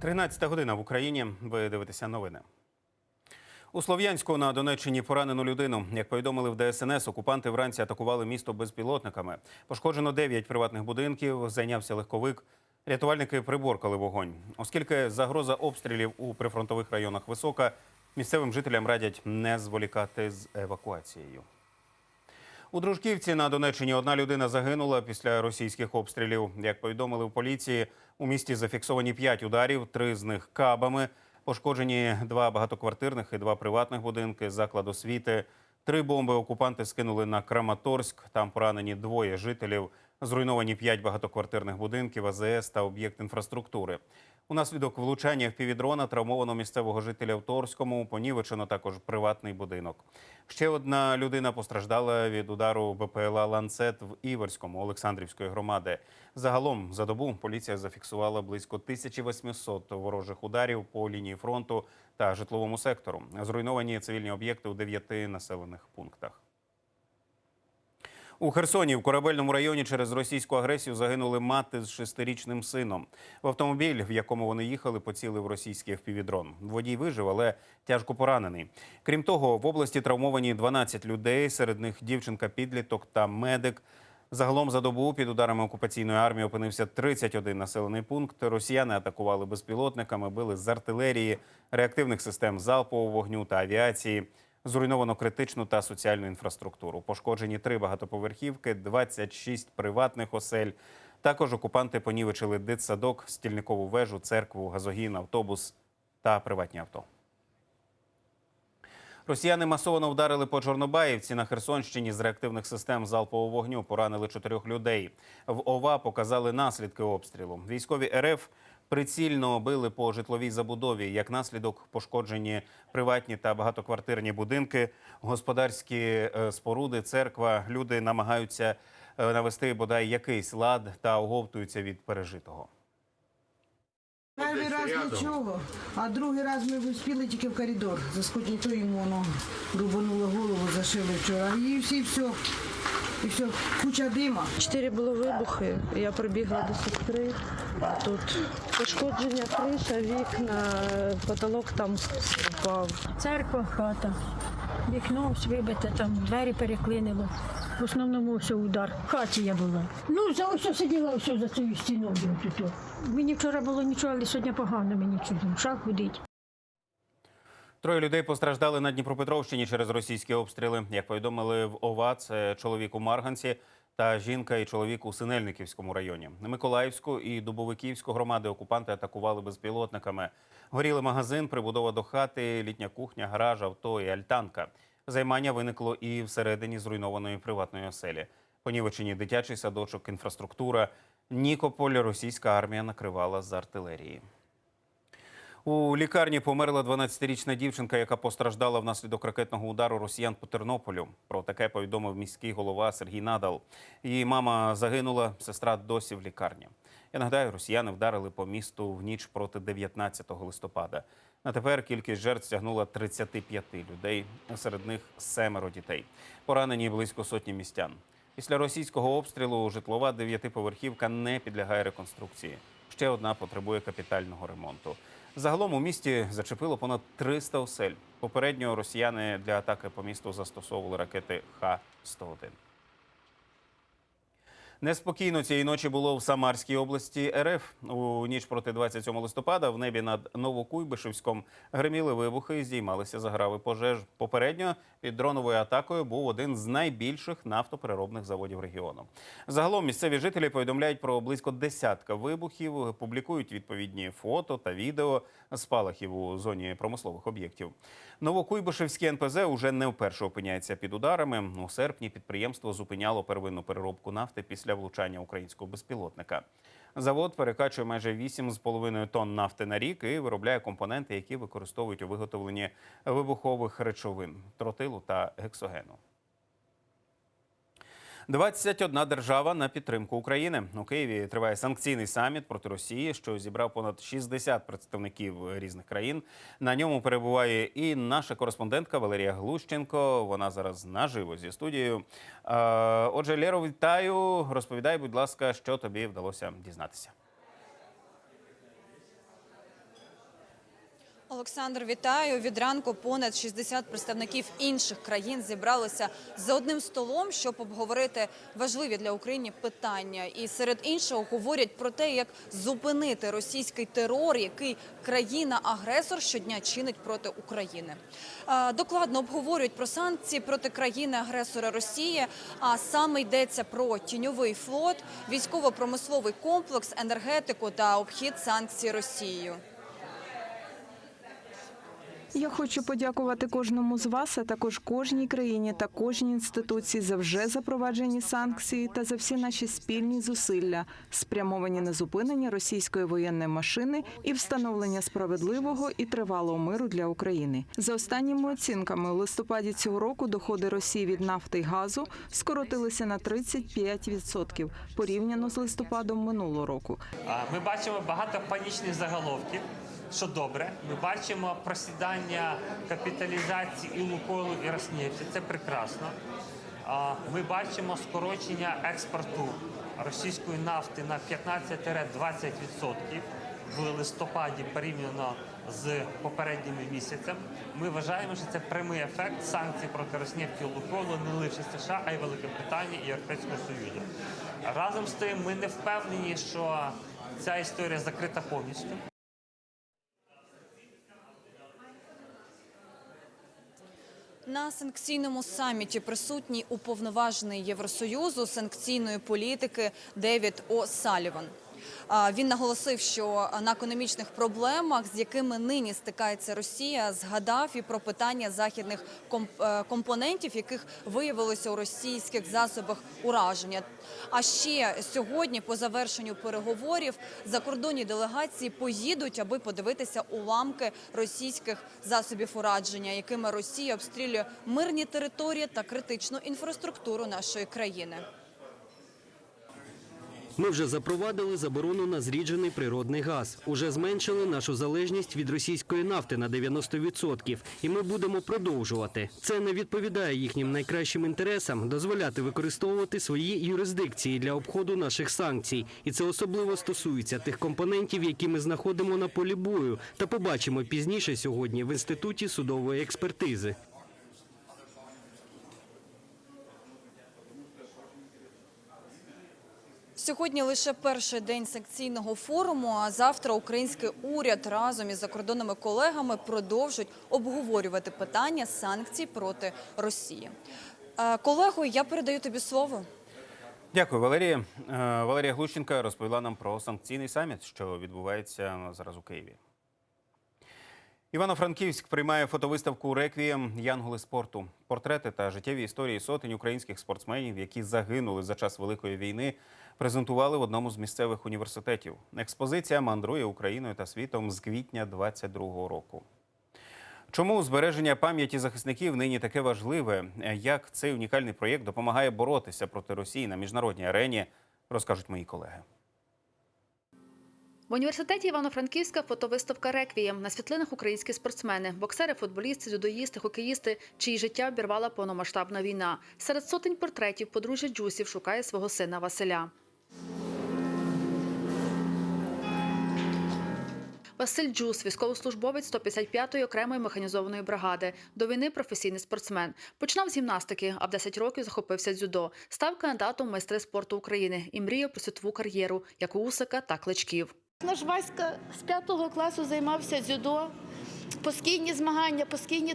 13 година в Україні. Ви дивитеся новини. У Слов'янську на Донеччині поранену людину. Як повідомили в ДСНС, окупанти вранці атакували місто безпілотниками. Пошкоджено 9 приватних будинків. Зайнявся легковик. Рятувальники приборкали вогонь. Оскільки загроза обстрілів у прифронтових районах висока, місцевим жителям радять не зволікати з евакуацією. У Дружківці на Донеччині одна людина загинула після російських обстрілів. Як повідомили в поліції, у місті зафіксовані п'ять ударів, три з них кабами. Пошкоджені два багатоквартирних і два приватних будинки, заклад освіти. Три бомби окупанти скинули на Краматорськ. Там поранені двоє жителів. Зруйновані п'ять багатоквартирних будинків, АЗС та об'єкт інфраструктури. Унаслідок влучання в півдрона травмовано місцевого жителя в Торському, понівечено також приватний будинок. Ще одна людина постраждала від удару БПЛА «Ланцет» в Іверському Олександрівської громади. Загалом за добу поліція зафіксувала близько 1800 ворожих ударів по лінії фронту та житловому сектору. Зруйновані цивільні об'єкти у дев'яти населених пунктах. У Херсоні в корабельному районі через російську агресію загинули мати з шестирічним сином. В автомобіль, в якому вони їхали, поцілив російський впівдрон. Водій вижив, але тяжко поранений. Крім того, в області травмовані 12 людей, серед них дівчинка-підліток та медик. Загалом за добу під ударами окупаційної армії опинився 31 населений пункт. Росіяни атакували безпілотниками, били з артилерії, реактивних систем залпового вогню та авіації. Зруйновано критичну та соціальну інфраструктуру. Пошкоджені три багатоповерхівки, 26 приватних осель. Також окупанти понівечили дитсадок, стільникову вежу, церкву, газогін, автобус та приватні авто. Росіяни масово вдарили по Чорнобаївці на Херсонщині з реактивних систем залпового вогню. Поранили чотирьох людей. В ОВА показали наслідки обстрілу. Військові РФ прицільно били по житловій забудові. Як наслідок пошкоджені приватні та багатоквартирні будинки, господарські е, споруди, церква. Люди намагаються е, навести бодай якийсь лад та оговтуються від пережитого. Перший раз нічого, а другий раз ми вспіли тільки в коридор. Заскочили, то йому воно рубануло голову, зашили вчора. І всі все. І все, куча дима. Чотири було вибухи. Я прибігла до сестри. Тут пошкодження криша, вікна, потолок там впав. Церква, хата, вікно вибите, там двері переклинило. В основному все удар. В хаті я була. Ну, за ось сиділа ось за цією стіною. Тут. Мені вчора було нічого, але сьогодні погано мені чудо. Шах гудить. Троє людей постраждали на Дніпропетровщині через російські обстріли. Як повідомили в ОВА, це чоловік у Марганці та жінка і чоловік у Синельниківському районі. Миколаївську і Дубовиківську громади окупанти атакували безпілотниками. Горіли магазин, прибудова до хати, літня кухня, гараж, авто і альтанка. Займання виникло і всередині зруйнованої приватної оселі. Понівечені дитячий садочок, інфраструктура. Нікополь російська армія накривала з артилерії. У лікарні померла 12-річна дівчинка, яка постраждала внаслідок ракетного удару росіян по Тернополю. Про таке повідомив міський голова Сергій Надал. Її мама загинула, сестра досі в лікарні. Я нагадаю, росіяни вдарили по місту в ніч проти 19 листопада. На тепер кількість жертв сягнула 35 людей, серед них семеро дітей. Поранені близько сотні містян. Після російського обстрілу житлова дев'ятиповерхівка не підлягає реконструкції. Ще одна потребує капітального ремонту. Загалом у місті зачепило понад 300 осель. Попередньо росіяни для атаки по місту застосовували ракети Х-101. Неспокійно цієї ночі було в Самарській області РФ. У ніч проти 27 листопада в небі над Новокуйбишевськом гриміли вибухи і здіймалися заграви пожеж. Попередньо під дроновою атакою був один з найбільших нафтопереробних заводів регіону. Загалом місцеві жителі повідомляють про близько десятка вибухів, публікують відповідні фото та відео спалахів у зоні промислових об'єктів. Новокуйбишевський НПЗ уже не вперше опиняється під ударами. У серпні підприємство зупиняло первинну переробку нафти після влучання українського безпілотника. Завод перекачує майже 8,5 тонн нафти на рік і виробляє компоненти, які використовують у виготовленні вибухових речовин тротилу та гексогену. 21 держава на підтримку України. У Києві триває санкційний саміт проти Росії, що зібрав понад 60 представників різних країн. На ньому перебуває і наша кореспондентка Валерія Глущенко. Вона зараз наживо зі студією. Е, Отже, Лєро, вітаю. Розповідай, будь ласка, що тобі вдалося дізнатися. Олександр, вітаю. Від ранку понад 60 представників інших країн зібралися за одним столом, щоб обговорити важливі для України питання. І серед іншого говорять про те, як зупинити російський терор, який країна-агресор щодня чинить проти України. Докладно обговорюють про санкції проти країни-агресора Росії. А саме йдеться про тіньовий флот, військово-промисловий комплекс, енергетику та обхід санкцій Росією. Я хочу подякувати кожному з вас, а також кожній країні та кожній інституції за вже запроваджені санкції та за всі наші спільні зусилля, спрямовані на зупинення російської воєнної машини і встановлення справедливого і тривалого миру для України. За останніми оцінками, у листопаді цього року доходи Росії від нафти й газу скоротилися на 35% порівняно з листопадом минулого року. Ми бачимо багато панічних заголовків, що добре. Ми бачимо просідання капіталізації і Лукойлу, і Роснефті. Це прекрасно. Ми бачимо скорочення експорту російської нафти на 15-20% в листопаді порівняно з попередніми місяцем. Ми вважаємо, що це прямий ефект санкцій проти Роснефті і Лукойлу не лише США, а й Великобританії і Європейського Союзу. Разом з тим, ми не впевнені, що ця історія закрита повністю. На санкційному саміті присутній уповноважений Євросоюзу санкційної політики Девід О. Саліван. Він наголосив, що на економічних проблемах, з якими нині стикається Росія, згадав і про питання західних е, компонентів, яких виявилося у російських засобах ураження. А ще сьогодні, по завершенню переговорів, закордонні делегації поїдуть, аби подивитися уламки російських засобів ураження, якими Росія обстрілює мирні території та критичну інфраструктуру нашої країни. Ми вже запровадили заборону на зріджений природний газ. Уже зменшили нашу залежність від російської нафти на 90%. І ми будемо продовжувати. Це не відповідає їхнім найкращим інтересам дозволяти використовувати свої юрисдикції для обходу наших санкцій. І це особливо стосується тих компонентів, які ми знаходимо на полі бою, та побачимо пізніше сьогодні в інституті судової експертизи. Сьогодні лише перший день санкційного форуму. А завтра український уряд разом із закордонними колегами продовжить обговорювати питання санкцій проти Росії. Е, Колего, я передаю тобі слово. Дякую, Валерія. Е, Валерія Глущенка розповіла нам про санкційний саміт, що відбувається зараз у Києві. Івано-Франківськ приймає фотовиставку Реквієм Янголи спорту. Портрети та життєві історії сотень українських спортсменів, які загинули за час Великої війни, презентували в одному з місцевих університетів. Експозиція мандрує Україною та світом з квітня 22-го року. Чому збереження пам'яті захисників нині таке важливе? Як цей унікальний проєкт допомагає боротися проти Росії на міжнародній арені, розкажуть мої колеги. В університеті Івано-Франківська фотовиставка Реквієм на світлинах українські спортсмени, боксери, футболісти, дзюдоїсти, хокеїсти, чиї життя обірвала повномасштабна війна. Серед сотень портретів подружжя Джусів шукає свого сина Василя. Василь Джус, військовослужбовець 155-ї окремої механізованої бригади. До війни професійний спортсмен. Починав з гімнастики, а в 10 років захопився дзюдо. Став кандидатом майстри спорту України і мріяв про світову кар'єру, як у Усика, так Кличків. Наш Васька з п'ятого класу займався дзюдо, постійні змагання, постійні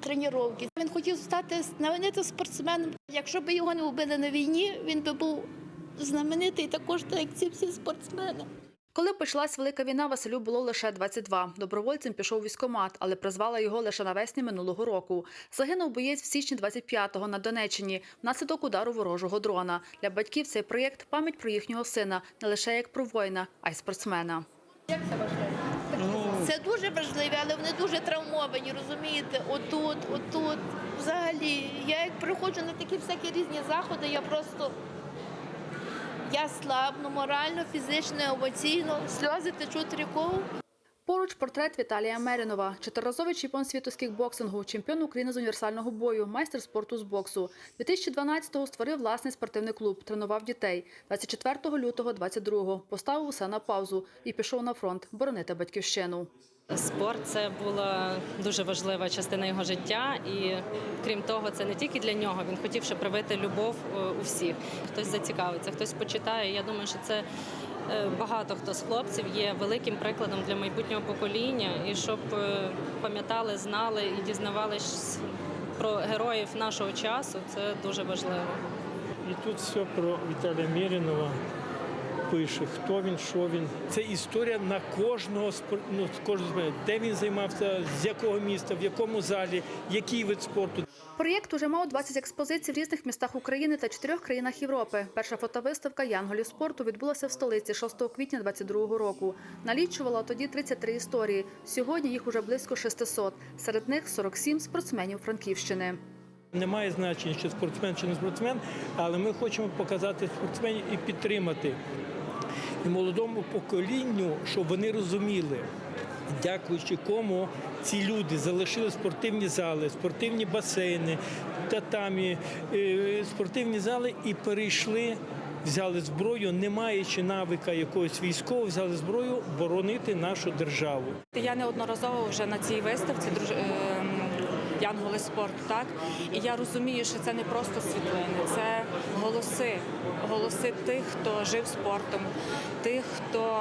тренування. Він хотів стати знаменитим спортсменом. Якщо б його не вбили на війні, він би був знаменитий також, так як ці всі спортсмени. Коли почалась велика війна, Василю було лише 22. Добровольцем пішов у військкомат, але призвала його лише навесні минулого року. Загинув боєць в січні 25-го на Донеччині внаслідок удару ворожого дрона. Для батьків цей проєкт пам'ять про їхнього сина не лише як про воїна, а й спортсмена. Як Це дуже важливо, але вони дуже травмовані, розумієте? Отут, отут. Взагалі, я як приходжу на такі всякі різні заходи, я просто я слабну морально, фізично, емоційно, сльози течуть рікою. Поруч портрет Віталія Мерінова, чотириразовий чемпіон світу з кікбоксингу, чемпіон України з універсального бою, майстер спорту з боксу. 2012-го створив власний спортивний клуб, тренував дітей. 24 лютого 22-го поставив усе на паузу і пішов на фронт боронити батьківщину. Спорт це була дуже важлива частина його життя, і крім того, це не тільки для нього. Він хотів ще привити любов е, у всіх. Хтось зацікавиться, хтось почитає. Я думаю, що це е, багато хто з хлопців є великим прикладом для майбутнього покоління, і щоб е, пам'ятали, знали і дізнавались про героїв нашого часу. Це дуже важливо. І тут все про Віталія Мірінова пише, хто він, що він. Це історія на кожного ну, кожного спорту. де він займався, з якого міста, в якому залі, який вид спорту. Проєкт уже мав 20 експозицій в різних містах України та чотирьох країнах Європи. Перша фотовиставка Янголів спорту відбулася в столиці 6 квітня 2022 року. Налічувала тоді 33 історії. Сьогодні їх уже близько 600. Серед них 47 спортсменів Франківщини. Немає значення, чи спортсмен, чи не спортсмен, але ми хочемо показати спортсменів і підтримати і молодому поколінню, щоб вони розуміли, дякуючи кому ці люди залишили спортивні зали, спортивні басейни, татамі, е, спортивні зали і перейшли. Взяли зброю, не маючи навика якогось військового, взяли зброю боронити нашу державу. Я неодноразово вже на цій виставці друж... ем, Янголи спорту, так і я розумію, що це не просто світлини, це голоси, голоси тих, хто жив спортом, тих, хто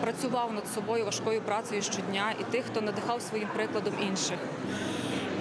працював над собою важкою працею щодня, і тих, хто надихав своїм прикладом інших.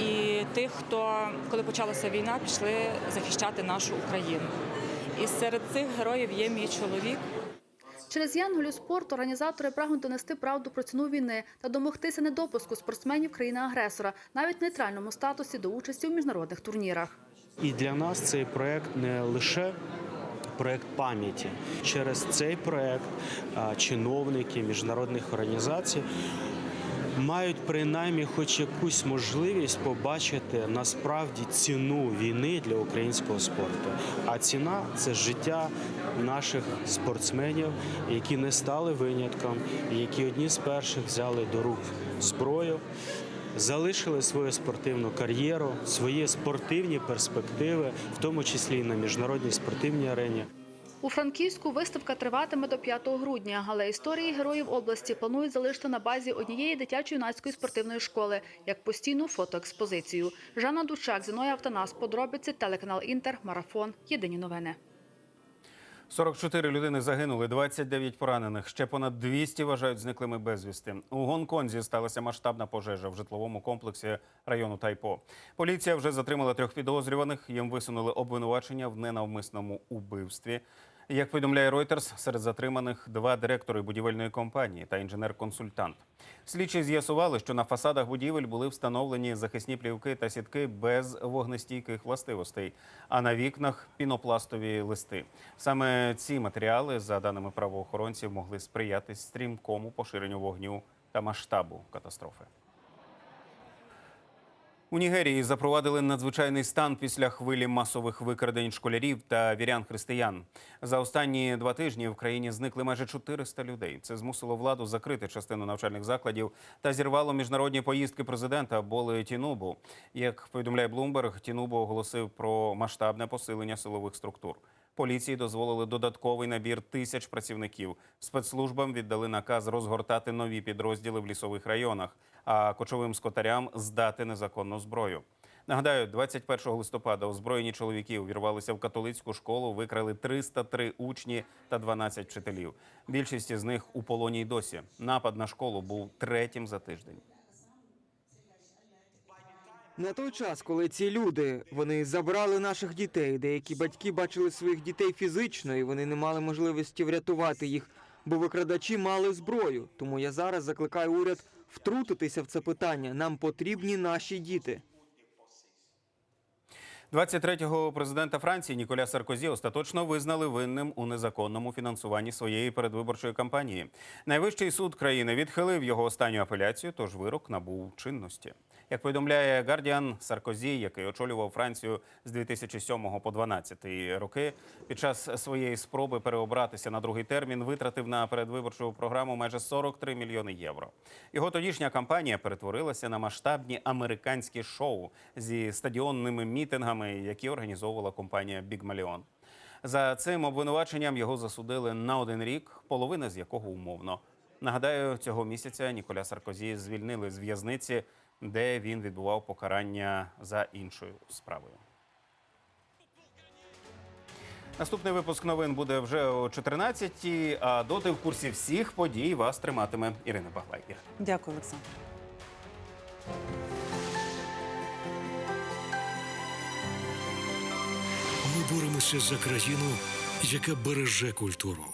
І тих, хто, коли почалася війна, пішли захищати нашу Україну. І серед цих героїв є мій чоловік. Через Янголю спорту організатори прагнуть донести правду про ціну війни та домогтися недопуску спортсменів країни-агресора навіть в нейтральному статусі до участі у міжнародних турнірах. І для нас цей проект не лише проект пам'яті. Через цей проект чиновники міжнародних організацій мають принаймні хоч якусь можливість побачити насправді ціну війни для українського спорту. А ціна це життя наших спортсменів, які не стали винятком, які одні з перших взяли до рук зброю. Залишили свою спортивну кар'єру, свої спортивні перспективи, в тому числі і на міжнародній спортивній арені. У Франківську виставка триватиме до 5 грудня, але історії героїв області планують залишити на базі однієї дитячо-юнацької спортивної школи як постійну фотоекспозицію. Жанна Дучак, Зіноя Автонас, подробиці, телеканал Інтер, Марафон. Єдині новини. 44 людини загинули, 29 поранених. Ще понад 200 вважають зниклими безвісти. У Гонконзі сталася масштабна пожежа в житловому комплексі району Тайпо. Поліція вже затримала трьох підозрюваних. Їм висунули обвинувачення в ненавмисному убивстві. Як повідомляє Reuters, серед затриманих два директори будівельної компанії та інженер-консультант. Слідчі з'ясували, що на фасадах будівель були встановлені захисні плівки та сітки без вогнестійких властивостей, а на вікнах пінопластові листи. Саме ці матеріали, за даними правоохоронців, могли сприяти стрімкому поширенню вогню та масштабу катастрофи. У Нігерії запровадили надзвичайний стан після хвилі масових викрадень школярів та вірян християн. За останні два тижні в країні зникли майже 400 людей. Це змусило владу закрити частину навчальних закладів та зірвало міжнародні поїздки президента Боли Тінубу. Як повідомляє Блумберг, Тінубу оголосив про масштабне посилення силових структур. Поліції дозволили додатковий набір тисяч працівників. Спецслужбам віддали наказ розгортати нові підрозділи в лісових районах, а кочовим скотарям здати незаконну зброю. Нагадаю, 21 листопада озброєні чоловіки увірвалися в католицьку школу, викрали 303 учні та 12 вчителів. Більшість з них у полоні й досі. Напад на школу був третім за тиждень. На той час, коли ці люди вони забрали наших дітей, деякі батьки бачили своїх дітей фізично, і вони не мали можливості врятувати їх, бо викрадачі мали зброю. Тому я зараз закликаю уряд втрутитися в це питання. Нам потрібні наші діти. 23-го президента Франції Ніколя Саркозі остаточно визнали винним у незаконному фінансуванні своєї передвиборчої кампанії. Найвищий суд країни відхилив його останню апеляцію, тож вирок набув чинності. Як повідомляє Гардіан, Саркозі, який очолював Францію з 2007 по 2012 роки, під час своєї спроби переобратися на другий термін витратив на передвиборчу програму майже 43 мільйони євро. Його тодішня кампанія перетворилася на масштабні американські шоу зі стадіонними мітингами, які організовувала компанія Malion. За цим обвинуваченням його засудили на один рік, половина з якого умовно. Нагадаю, цього місяця Ніколя Саркозі звільнили з в'язниці, де він відбував покарання за іншою справою. Наступний випуск новин буде вже о 14-й, а доти в курсі всіх подій вас триматиме Ірина Баглай. Дякую, Олександр. Ми боремося за країну, яка береже культуру.